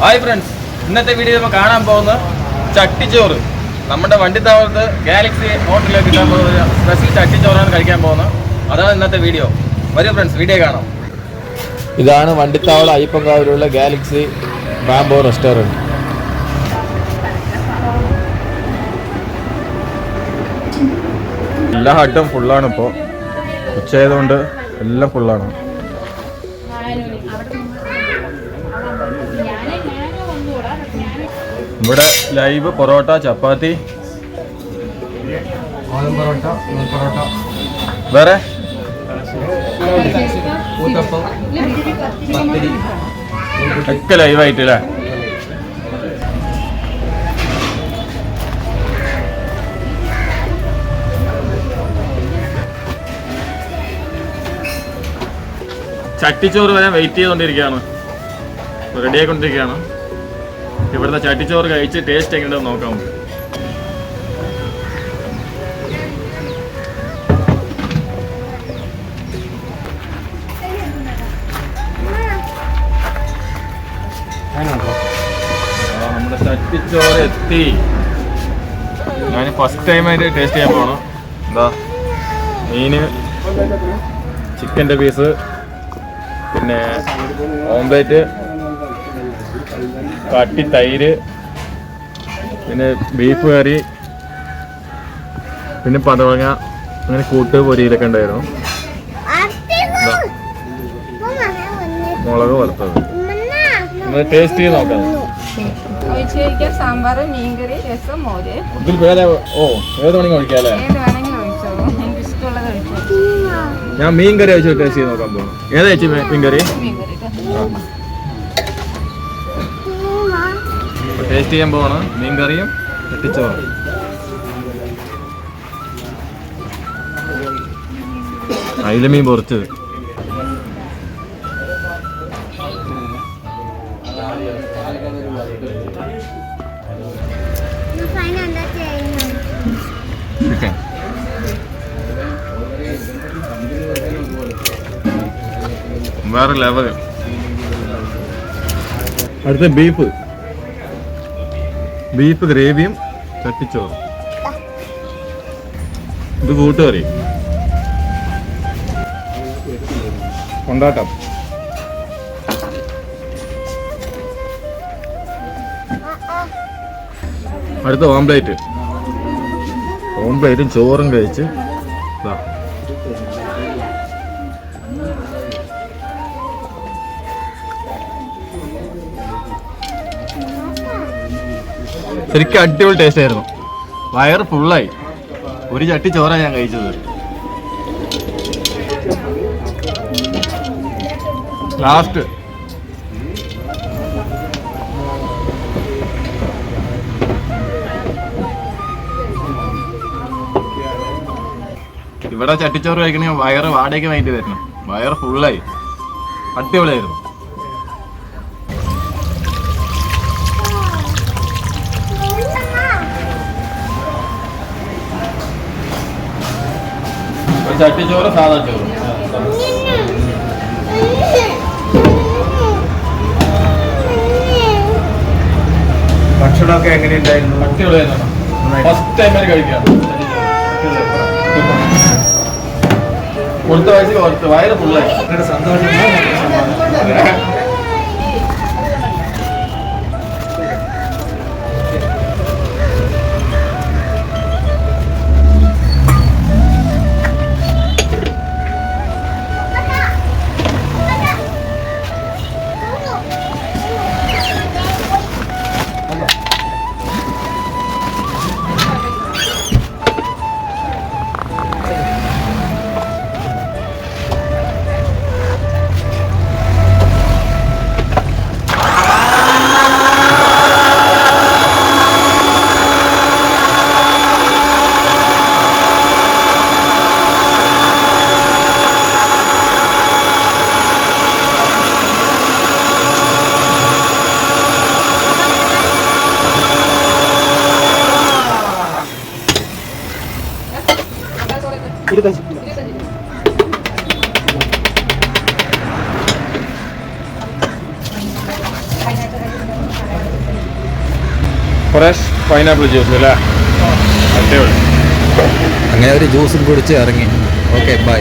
Hi friends ഇന്നത്തെ video നമ്മൾ കാണാൻ പോകുന്ന ചട്ടിച്ചോറ്. നമ്മുടെ വണ്ടിത്താവളത്ത് ഗാലക്സി ഹോട്ടലിൽ കിട്ടാൻ പോകുന്ന ഒരു സ്പെഷ്യൽ ചട്ടിച്ചോറാണ് കഴിക്കാൻ പോകുന്നത്. അതാണ് ഇന്നത്തെ വീഡിയോ വരൂ ഫ്രണ്ട്സ് വീഡിയോ കാണാം. ഇതാണ് വണ്ടിത്താവള അയ്യപ്പങ്കാവിലുള്ള ഗാലക്സി ബാംബോ റെസ്റ്റോറന്റ് എല്ലാ ഹട്ടും ഫുള്ളാണ് ഇപ്പോൾ ഉച്ചയായതുകൊണ്ട് എല്ലാം ഫുള്ളാണ് ഇവിടെ ലൈവ് പൊറോട്ട ചപ്പാത്തി. പൊറോട്ട പൊറോട്ട. വേറെ? ഒക്കെ ലൈവായിട്ട് അല്ലേ ചട്ടിച്ചോറ് വരാൻ വെയിറ്റ് ചെയ്തുകൊണ്ടിരിക്കുകയാണ് റെഡി ആയിക്കൊണ്ടിരിക്കുകയാണ്. ഇവിടുത്തെ ചട്ടിച്ചോറ് കഴിച്ച് ടേസ്റ്റ് എങ്ങനെയുണ്ടെന്ന് നോക്കാം. നമ്മുടെ ചട്ടിച്ചോറ് എത്തി. ഞാൻ ഫസ്റ്റ് ടൈമായിട്ട് ടേസ്റ്റ് ചെയ്യാൻ പോകണം എന്താ മീന് ചിക്കന്റെ പീസ് പിന്നെ ഓംലേറ്റ് കട്ടി തൈര് പിന്നെ ബീഫ് കറി പിന്നെ പതവങ്ങ അങ്ങനെ കൂട്ട് പൊരിയിലൊക്കെ ഉണ്ടായിരുന്നു. മുളക് വറുത്തത്. ടേസ്റ്റ് ചെയ്ത് നോക്കാം. ഞാൻ സാമ്പാർ മീൻകറി രസം മോര്. ഇതിൽ വേറെ ഓ ഏത് വേണമെങ്കിൽ കഴിക്കാം അല്ലേ? ഏത് വേണമെങ്കിലും ഒഴിച്ചോളൂ. എനിക്ക് ഇഷ്ടമുള്ളത് ഞാൻ മീൻ കറി വെച്ച് ടേസ്റ്റ് ചെയ്ത് നോക്കാൻ പോകുന്നു ഏതാ ചേച്ചി മീൻകറി? ടേസ്റ്റ് ചെയ്യാൻ പോവാണ്. മീൻ കറിയും വെട്ടിച്ചോറും അയില മീൻ പൊറിച്ചത്. വേറെ ലെവൽ അടുത്ത ബീഫ് ബീഫ് ഗ്രേവിയും ചട്ടിച്ചോറും. ഇത് കൂട്ടുകറി. കൊണ്ടാട്ടം. അടുത്ത ഓംപ്ലേറ്റ് ഓംപ്ലേറ്റും ചോറും കഴിച്ച് ദാ. ശരിക്കും അടിപൊളി ടേസ്റ്റ് ആയിരുന്നു. വയറ് ഫുള്ളായി ഒരു ചട്ടി ചോറാണ് ഞാൻ കഴിച്ചത്. ലാസ്റ്റ് ഇവിടെ ചട്ടിച്ചോറ് കഴിക്കണമെങ്കിൽ വയറ് വാടകയ്ക്ക് വേണ്ടി തരണം വയറ് ഫുള്ളായി അടിപൊളിയായിരുന്നു. ചട്ടിച്ചോറ് സാധാ ചോറ്. ഭക്ഷണമൊക്കെ എങ്ങനെയുണ്ടായിരുന്നു? അടിപൊളിയായിരുന്നു. ഫസ്റ്റ് ടൈം കഴിക്കാം കൊടുത്ത വയസ്സിൽ കൊടുത്ത്. വയറ് ഫുള്ളായി സന്തോഷം. ഫ്രഷ് പൈനാപ്പിൾ ജ്യൂസ് അല്ലേ? അങ്ങനെ ഒരു ജ്യൂസും കുടിച്ച് ഇറങ്ങി. Okay bye